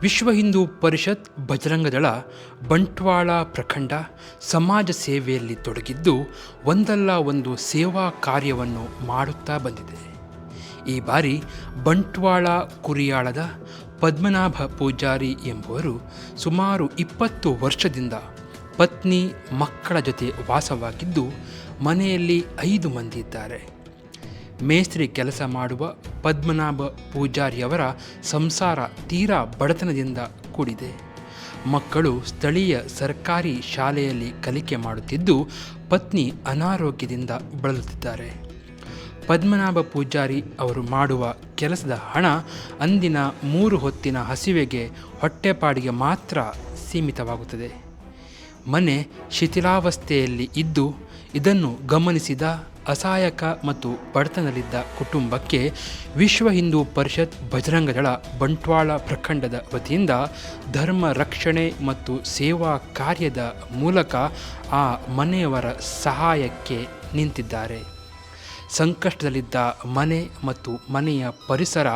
ವಿಶ್ವ ಹಿಂದೂ ಪರಿಷತ್ ಬಜರಂಗದಳ ಬಂಟ್ವಾಳ ಪ್ರಖಂಡ ಸಮಾಜ ಸೇವೆಯಲ್ಲಿ ತೊಡಗಿದ್ದು ಒಂದಲ್ಲ ಒಂದು ಸೇವಾ ಕಾರ್ಯವನ್ನು ಮಾಡುತ್ತಾ ಬಂದಿದೆ. ಈ ಬಾರಿ ಬಂಟ್ವಾಳ ಕುರಿಯಾಳದ ಪದ್ಮನಾಭ ಪೂಜಾರಿ ಎಂಬುವರು ಸುಮಾರು ಇಪ್ಪತ್ತು ವರ್ಷದಿಂದ ಪತ್ನಿ ಮಕ್ಕಳ ಜೊತೆ ವಾಸವಾಗಿದ್ದು ಮನೆಯಲ್ಲಿ ಐದು ಮಂದಿ ಇದ್ದಾರೆ. ಮೇಸ್ತ್ರಿ ಕೆಲಸ ಮಾಡುವ ಪದ್ಮನಾಭ ಪೂಜಾರಿಯವರ ಸಂಸಾರ ತೀರಾ ಬಡತನದಿಂದ ಕೂಡಿದೆ. ಮಕ್ಕಳು ಸ್ಥಳೀಯ ಸರ್ಕಾರಿ ಶಾಲೆಯಲ್ಲಿ ಕಲಿಕೆ ಮಾಡುತ್ತಿದ್ದು, ಪತ್ನಿ ಅನಾರೋಗ್ಯದಿಂದ ಬಳಲುತ್ತಿದ್ದಾರೆ. ಪದ್ಮನಾಭ ಪೂಜಾರಿ ಅವರು ಮಾಡುವ ಕೆಲಸದ ಹಣ ಅಂದಿನ ಮೂರು ಹೊತ್ತಿನ ಹಸಿವೆಗೆ ಹೊಟ್ಟೆಪಾಡಿಗೆ ಮಾತ್ರ ಸೀಮಿತವಾಗುತ್ತದೆ. ಮನೆ ಶಿಥಿಲಾವಸ್ಥೆಯಲ್ಲಿ ಇದ್ದು ಇದನ್ನು ಗಮನಿಸಿದ ಅಸಹಾಯಕ ಮತ್ತು ಬಡತನದಲ್ಲಿದ್ದ ಕುಟುಂಬಕ್ಕೆ ವಿಶ್ವ ಹಿಂದೂ ಪರಿಷತ್ ಬಜರಂಗದಳ ಬಂಟ್ವಾಳ ಪ್ರಖಂಡದ ವತಿಯಿಂದ ಧರ್ಮ ರಕ್ಷಣೆ ಮತ್ತು ಸೇವಾ ಕಾರ್ಯದ ಮೂಲಕ ಆ ಮನೆಯವರ ಸಹಾಯಕ್ಕೆ ನಿಂತಿದ್ದಾರೆ. ಸಂಕಷ್ಟದಲ್ಲಿದ್ದ ಮನೆ ಮತ್ತು ಮನೆಯ ಪರಿಸರ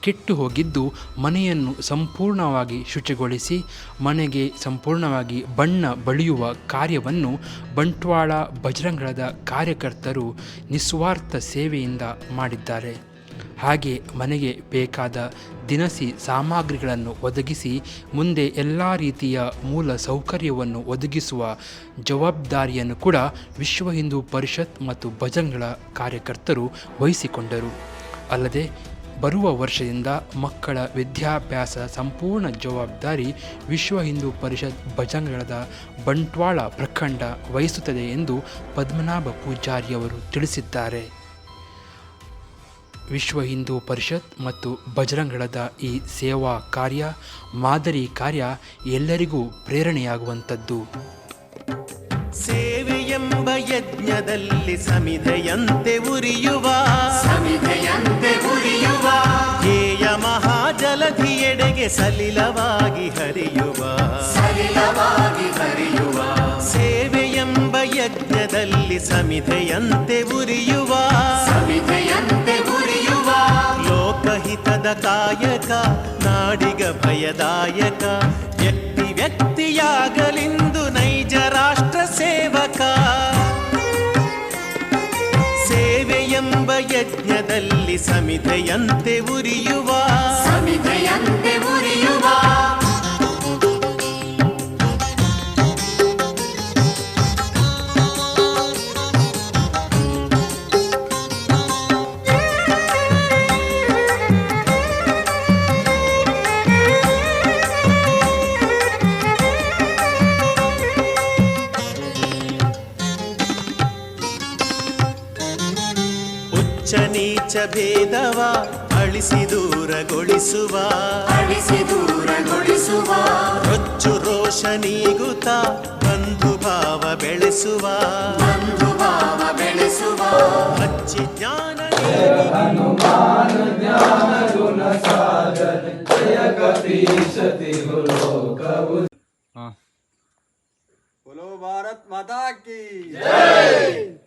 ಕೆಟ್ಟು ಹೋಗಿದ್ದು ಮನೆಯನ್ನು ಸಂಪೂರ್ಣವಾಗಿ ಶುಚಿಗೊಳಿಸಿ ಮನೆಗೆ ಸಂಪೂರ್ಣವಾಗಿ ಬಣ್ಣ ಬಳಿಯುವ ಕಾರ್ಯವನ್ನು ಬಂಟ್ವಾಳ ಬಜರಂಗಳದ ಕಾರ್ಯಕರ್ತರು ನಿಸ್ವಾರ್ಥ ಸೇವೆಯಿಂದ ಮಾಡಿದ್ದಾರೆ. ಹಾಗೆ ಮನೆಗೆ ಬೇಕಾದ ದಿನಸಿ ಸಾಮಗ್ರಿಗಳನ್ನು ಒದಗಿಸಿ ಮುಂದೆ ಎಲ್ಲ ರೀತಿಯ ಮೂಲ ಸೌಕರ್ಯವನ್ನು ಒದಗಿಸುವ ಜವಾಬ್ದಾರಿಯನ್ನು ಕೂಡ ವಿಶ್ವ ಹಿಂದೂ ಪರಿಷತ್ ಮತ್ತು ಭಜನ್ಗಳ ಕಾರ್ಯಕರ್ತರು ವಹಿಸಿಕೊಂಡರು. ಅಲ್ಲದೆ ಬರುವ ವರ್ಷದಿಂದ ಮಕ್ಕಳ ವಿದ್ಯಾಭ್ಯಾಸ ಸಂಪೂರ್ಣ ಜವಾಬ್ದಾರಿ ವಿಶ್ವ ಹಿಂದೂ ಪರಿಷತ್ ಭಜಂಗಳದ ಬಂಟ್ವಾಳ ಪ್ರಖಂಡ ವಹಿಸುತ್ತದೆ ಎಂದು ಪದ್ಮನಾಭ ಪೂಜಾರಿಯವರು ತಿಳಿಸಿದ್ದಾರೆ. ವಿಶ್ವ ಹಿಂದೂ ಪರಿಷತ್ ಮತ್ತು ಬಜರಂಗಳದ ಈ ಸೇವಾ ಕಾರ್ಯ ಮಾದರಿ ಕಾರ್ಯ ಎಲ್ಲರಿಗೂ ಪ್ರೇರಣೆಯಾಗುವಂಥದ್ದು. ಸೇವೆ ಎಂಬ ಯಜ್ಞದಲ್ಲಿ ಸಮಿಧೆಯಂತೆ ಉರಿಯುವ. ಸಮಿಧೆಯಂತೆ ಉರಿಯುವ. ಹೇಯ ಮಹಾಜಲಧಿಯೆಡೆಗೆ ಸಲಿಲವಾಗಿ ಹರಿಯುವ. ಸಲಿಲವಾಗಿ ಹರಿಯುವ. ಸೇವೆ ಎಂಬ ಯಜ್ಞದಲ್ಲಿ ಸಮಿಧೆಯಂತೆ ಉರಿಯುವ. ಸಮಿಧೆಯಂತೆ ಉರಿಯುವ ಲೋಕಹಿತದ ಕಾಯಕ ನಾಡಿಗ ಭಯದಾಯಕ. ವ್ಯಕ್ತಿ ವ್ಯಕ್ತಿಯಾಗಲಿಂದು ನೈಜ ರಾಷ್ಟ್ರ ಸೇವಕ. ಸೇವೆ ಎಂಬ ಯಜ್ಞದಲ್ಲಿ ಸಮಿತೆಯಂತೆ ಉರಿಯುವ. ಉಚ್ಚ ನೀಚ ಭೇದವ ಅಳಿಸಿ ದೂರಗೊಳಿಸುವ ಅಳಿಸಿ ದೂರಗೊಳಿಸುವ ರೊಚ್ಚು ರೋಷ ನೀಗುತ್ತ ಬಂಧು ಭಾವ ಬೆಳೆಸುವ ಬಂಧು ಭಾವ ಬೆಳೆಸುವ ಹಚ್ಚಿ ಜ್ಞಾನ ನೀಡಿ बोलो भारत माता की जय